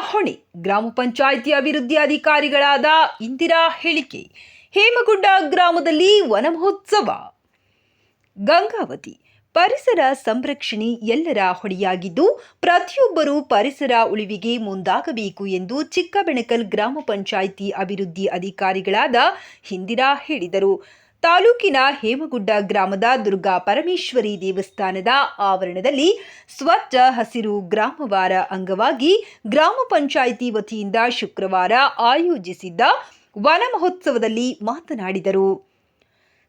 ಹೊಣೆ. ಗ್ರಾಮ ಪಂಚಾಯಿತಿ ಅಭಿವೃದ್ಧಿ ಅಧಿಕಾರಿಗಳಾದ ಇಂದಿರಾ ಹೇಳಿಕೆ. ಹೇಮಗುಡ್ಡ ಗ್ರಾಮದಲ್ಲಿ ವನ ಮಹೋತ್ಸವ ಗಂಗಾವತಿ. ಪರಿಸರ ಸಂರಕ್ಷಣೆ ಎಲ್ಲರ ಹೊಣೆಯಾಗಿದ್ದು, ಪ್ರತಿಯೊಬ್ಬರೂ ಪರಿಸರ ಉಳಿವಿಗೆ ಮುಂದಾಗಬೇಕು ಎಂದು ಚಿಕ್ಕಬೆಣಕಲ್ ಗ್ರಾಮ ಪಂಚಾಯಿತಿ ಅಭಿವೃದ್ಧಿ ಅಧಿಕಾರಿಗಳಾದ ಇಂದಿರಾ ಹೇಳಿದರು. ತಾಲೂಕಿನ ಹೇಮಗುಡ್ಡ ಗ್ರಾಮದ ದುರ್ಗಾ ಪರಮೇಶ್ವರಿ ದೇವಸ್ಥಾನದ ಆವರಣದಲ್ಲಿ ಸ್ವಚ್ಛ ಹಸಿರು ಗ್ರಾಮವಾರ ಅಂಗವಾಗಿ ಗ್ರಾಮ ಪಂಚಾಯಿತಿ ವತಿಯಿಂದ ಶುಕ್ರವಾರ ಆಯೋಜಿಸಿದ್ದ ವನ ಮಹೋತ್ಸವದಲ್ಲಿ ಮಾತನಾಡಿದರು.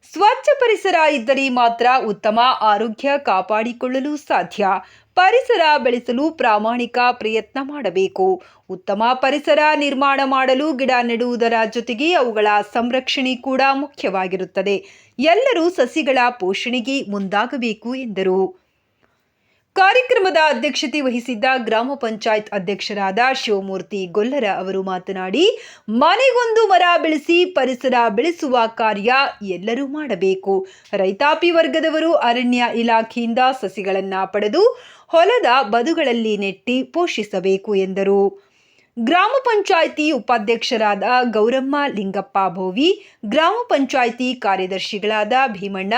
ಸ್ವಚ್ಛ ಪರಿಸರ ಇದ್ದರೆ ಮಾತ್ರ ಉತ್ತಮ ಆರೋಗ್ಯ ಕಾಪಾಡಿಕೊಳ್ಳಲು ಸಾಧ್ಯ. ಪರಿಸರ ಬೆಳೆಸಲು ಪ್ರಾಮಾಣಿಕ ಪ್ರಯತ್ನ ಮಾಡಬೇಕು. ಉತ್ತಮ ಪರಿಸರ ನಿರ್ಮಾಣ ಮಾಡಲು ಗಿಡ ನೆಡುವುದರ ಜೊತೆಗೆ ಅವುಗಳ ಸಂರಕ್ಷಣೆ ಕೂಡ ಮುಖ್ಯವಾಗಿರುತ್ತದೆ. ಎಲ್ಲರೂ ಸಸಿಗಳ ಪೋಷಣೆಗೆ ಮುಂದಾಗಬೇಕು ಎಂದರು. ಕಾರ್ಯಕ್ರಮದ ಅಧ್ಯಕ್ಷತೆ ವಹಿಸಿದ್ದ ಗ್ರಾಮ ಪಂಚಾಯತ್ ಅಧ್ಯಕ್ಷರಾದ ಶಿವಮೂರ್ತಿ ಗೊಲ್ಲರ ಅವರು ಮಾತನಾಡಿ, ಮನೆಗೊಂದು ಮರ ಬೆಳೆಸಿ ಪರಿಸರ ಬೆಳೆಸುವ ಕಾರ್ಯ ಎಲ್ಲರೂ ಮಾಡಬೇಕು. ರೈತಾಪಿ ವರ್ಗದವರು ಅರಣ್ಯ ಇಲಾಖೆಯಿಂದ ಸಸಿಗಳನ್ನು ಪಡೆದು ಹೊಲದ ಬದುಗಳಲ್ಲಿ ನೆಟ್ಟಿ ಪೋಷಿಸಬೇಕು ಎಂದರು. ಗ್ರಾಮ ಪಂಚಾಯಿತಿ ಉಪಾಧ್ಯಕ್ಷರಾದ ಗೌರಮ್ಮ ಲಿಂಗಪ್ಪ ಭೋವಿ, ಗ್ರಾಮ ಪಂಚಾಯಿತಿ ಕಾರ್ಯದರ್ಶಿಗಳಾದ ಭೀಮಣ್ಣ,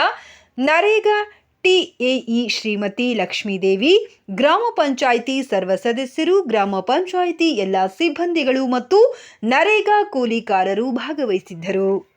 ನರೇಗಾ ಟಿಎಇ ಶ್ರೀಮತಿ ಲಕ್ಷ್ಮೀದೇವಿ, ಗ್ರಾಮ ಪಂಚಾಯಿತಿ ಸರ್ವ ಸದಸ್ಯರು, ಗ್ರಾಮ ಪಂಚಾಯಿತಿ ಎಲ್ಲ ಸಿಬ್ಬಂದಿಗಳು ಮತ್ತು ನರೇಗಾ ಕೂಲಿಕಾರರು ಭಾಗವಹಿಸಿದ್ದರು.